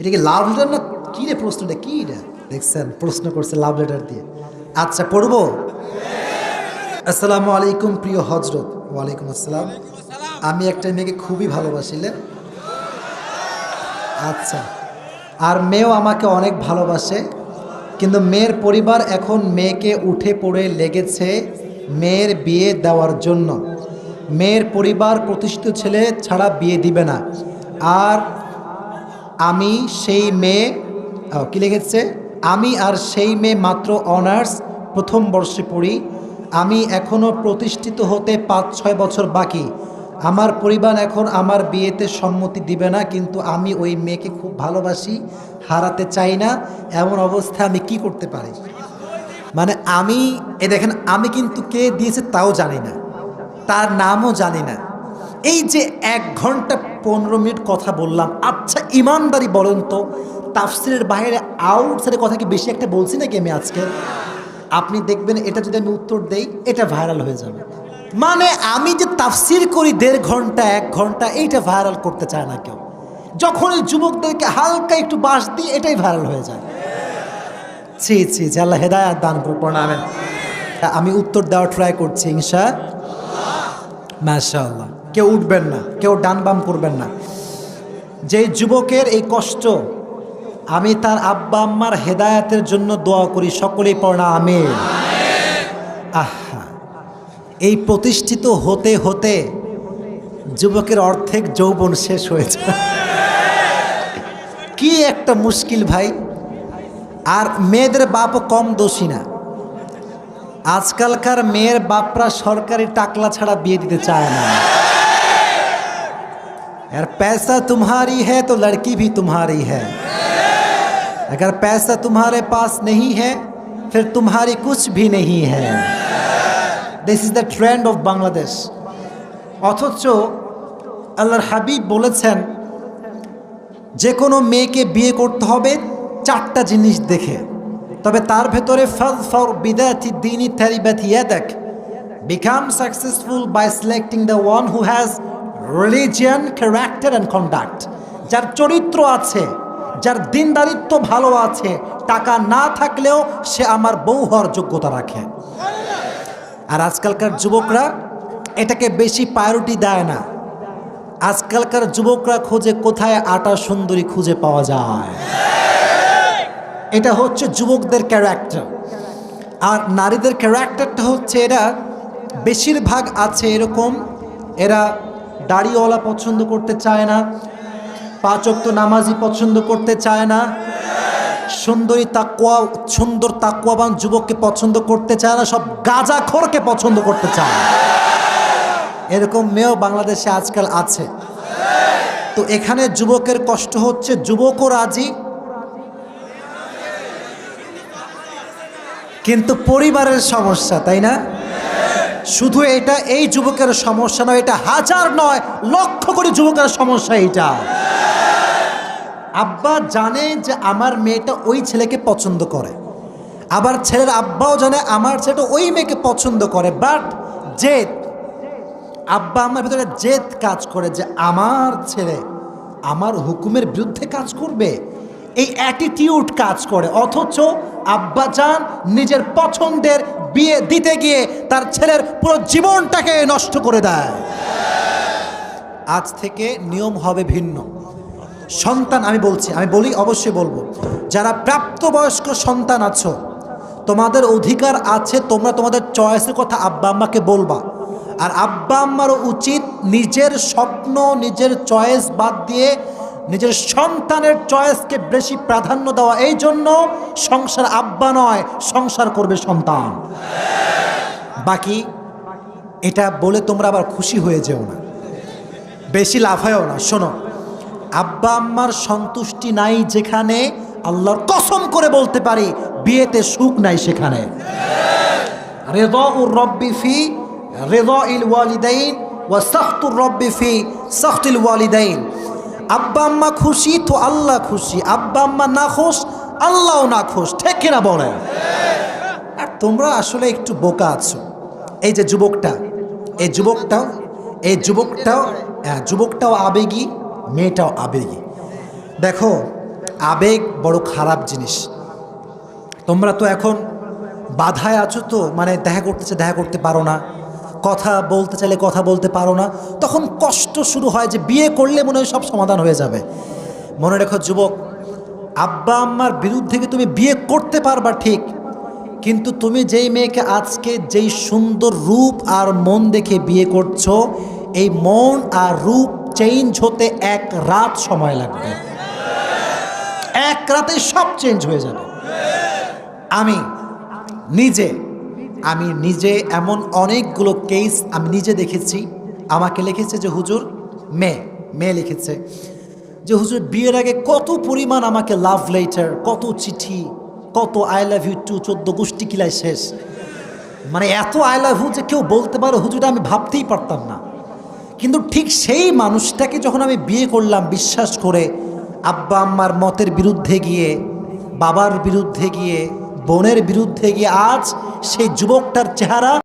এটা কি love letter না কী রে প্রশ্নটা, কী এটা দেখছেন, প্রশ্ন করছে লাভ লেটার দিয়ে। আচ্ছা পড়ব? আসসালামু আলাইকুম প্রিয় হজরত। ওয়ালাইকুম আসসালাম। আমি একটা মেয়েকে খুবই ভালোবাসিলেন আচ্ছা আর মেয়েও আমাকে অনেক ভালোবাসে, কিন্তু মেয়ের পরিবার এখন মেয়েকে উঠে পড়ে লেগেছে মেয়ের বিয়ে দেওয়ার জন্য। মেয়ের পরিবার প্রতিষ্ঠিত ছেলে ছাড়া বিয়ে দিবে না। আর আমি সেই মেয়ে কি লিখেছে? আমি আর সেই মেয়ে মাত্র অনার্স প্রথম বর্ষে পড়ি। আমি এখনও প্রতিষ্ঠিত হতে পাঁচ, ছয় বছর বাকি। আমার পরিবার এখন আমার বিয়েতে সম্মতি দিবে না, কিন্তু আমি ওই মেয়েকে খুব ভালোবাসি, হারাতে চাই না, এমন অবস্থায় আমি কি করতে পারি? মানে আমি, এ দেখেন, আমি কিন্তু কে দিয়েছে তাও জানি না। তার নামও জানি না। এই যে এক ঘণ্টা পনেরো মিনিট কথা বললাম আচ্ছা ইমানদারি বলেন তো, তাফসিরের বাইরে আউটসাইডের কথা কি বেশি একটা বলছি নাকি আমি আজকে? আপনি দেখবেন এটা যদি আমি উত্তর দেই, এটা ভাইরাল হয়ে যাবে। মানে আমি যে তাফসির করি দেড় ঘণ্টা, এক ঘণ্টা, এইটা ভাইরাল করতে চায় না কেউ। যখন যুবকদেরকে হালকা একটু বাস দিই, এটাই ভাইরাল হয়ে যায়। ছি ছি জি আল্লাহ হেদায়াত দান প্রণামেন আমি উত্তর দেওয়ার ট্রাই করছি, ইনশা মাশাআল্লাহ। কেউ উঠবেন না, কেউ ডান বাম করবেন না। যে যুবকের এই কষ্ট, আমি তার আব্বা আম্মার হেদায়াতের জন্য দোয়া করি, সকলেই পড়া আমি আহা, এই প্রতিষ্ঠিত হতে হতে যুবকের অর্ধেক যৌবন শেষ হয়েছে কি একটা মুশকিল ভাই। আর মেয়েদের বাপও কম দোষী না। আজকালকার মেয়ের বাপরা সরকারি টাকলা ছাড়া বিয়ে দিতে চায় না। यार पैसा तुम्हारी है तो लड़की भी तुम्हारी है अगर पैसा तुम्हारे पास नहीं है फिर तुम्हारी कुछ भी नहीं है this is the trend of Bangladesh অথচ আল্লাহর হাবিব বলেছেন যে কোনো মেয়েকে বিয়ে করতে হবে চারটা জিনিস দেখে তবে তার ভেতরে ফল ফর বিদাতি দিনই থ্যারিবাথ ইয়াদাক become successful by selecting the one who has religion character and conduct যার চরিত্র আছে, যার দিনদারিত্ব ভালো আছে, টাকা না থাকলেও সে আমার বউ হওয়ার যোগ্যতা রাখে। আর আজকালকার যুবকরা এটাকে বেশি প্রায়োরিটি দেয় না। আজকালকার যুবকরা খোঁজে কোথায় আটা সুন্দরী খুঁজে পাওয়া যায়। এটা হচ্ছে যুবকদের ক্যারেক্টার আর নারীদের ক্যারেক্টারটা হচ্ছে এরা বেশিরভাগ আছে এরকম, এরা দাড়িওয়ালা পছন্দ করতে চায় না পাঁচক্ত নামাজি পছন্দ করতে চায় না, সুন্দরী তাকুয়া সুন্দর তাকুয়াবান যুবককে পছন্দ করতে চায় না, সব গাঁজাখোরকে পছন্দ করতে চায় না। এরকম মেয়েও বাংলাদেশে আজকাল আছে। তো এখানে যুবকের কষ্ট হচ্ছে, যুবকও রাজি, কিন্তু পরিবারের সমস্যা, তাই না? শুধু এটা, এই যুবকের সমস্যা নয়, এটা হাজার নয়, লক্ষ কোটি যুবকের সমস্যা এটা আব্বা জানে যে আমার মেয়েটা ওই ছেলেকে পছন্দ করে। আবার ছেলের আব্বাও জানে আমার ছেলেটা ওই মেয়েকে পছন্দ করে। বাট জেদ, আব্বা আমার ভিতরে জেদ কাজ করে যে আমার ছেলে আমার হুকুমের বিরুদ্ধে কাজ করবে। এই অ্যাটিটিউড কাজ করে। অথচ আব্বা চান নিজের পছন্দের বিয়ে দিতে গিয়ে তার ছেলের পুরো জীবনটাকে নষ্ট করে দেয়। আজ থেকে নিয়ম হবে ভিন্ন। সন্তান, আমি বলছি, আমি বলি, অবশ্যই বলব, যারা প্রাপ্তবয়স্ক সন্তান আছো, তোমাদের অধিকার আছে, তোমরা তোমাদের চয়েসের কথা আব্বা আম্মাকে বলবা। আর আব্বা আম্মারও উচিত নিজের স্বপ্ন, নিজের চয়েস বাদ দিয়ে নিজের সন্তানের চয়েসকে বেশি প্রাধান্য দেওয়া, এই জন্য সংসার আব্বা নয়, সংসার করবে সন্তান। বাকি, এটা বলে তোমরা আবার খুশি হয়ে যেও না। বেশি লাভ লাফায়ও না, শোনো। আব্বা আম্মার সন্তুষ্টি নাই যেখানে আল্লাহর কসম করে বলতে পারি, বিয়েতে সুখ নাই সেখানে। রেদ উর রব্বি ফি রেদ ইল ওয়ালিদাইন ওয়া সাখতুর রব্বি ফি সাখতিল ওয়ালিদাইন। আব্বা আম্মা খুশি তো আল্লাহ খুশি। আব্বা আম্মা না খুশ আল্লাহও না খুশ। ঠিক কিনা বলেন? আর তোমরা আসলে একটু বোকা আছো। এই যে যুবকটা এই যুবকটাও এই যুবকটাও হ্যাঁ, যুবকটাও আবেগী মেয়েটাও আবেগী। দেখো আবেগ বড় খারাপ জিনিস। তোমরা তো এখন বাধায় আছো তো মানে দেখা করতেছে দেখা করতে পারো না। কথা বলতে চাইলে কথা বলতে পারো না। তখন কষ্ট শুরু হয় যে বিয়ে করলে মনে হয় সব সমাধান হয়ে যাবে। মনে রেখো যুবক, আব্বা আম্মার বিরুদ্ধে তুমি বিয়ে করতে পারবা? ঠিক। কিন্তু তুমি যেই মেয়েকে আজকে যেই সুন্দর রূপ আর মন দেখে বিয়ে করছ, এই মন আর রূপ চেঞ্জ হতে এক রাত সময় লাগবে। এক রাতে সব চেঞ্জ হয়ে যাবে। আমি নিজে আমি নিজে এমন অনেকগুলো কেস আমি নিজে দেখেছি। আমাকে লিখেছে যে, হুজুর, মেয়ে মেয়ে লিখেছে যে, হুজুর, বিয়ের আগে কত পরিমাণ আমাকে লাভ লেটার কত চিঠি, কত আই লাভ ইউ টু চোদ্দ গোষ্ঠী কিলায় শেষ? মানে এত আই লাভ ইউ যে কেউ বলতে পারে হুজুরটা আমি ভাবতেই পারতাম না। কিন্তু ঠিক সেই মানুষটাকে যখন আমি বিয়ে করলাম, বিশ্বাস করে আব্বা আম্মার মতের বিরুদ্ধে গিয়ে, বাবার বিরুদ্ধে গিয়ে বোনের বিরুদ্ধে গিয়ে আজ সেই যুবকটার চেহারা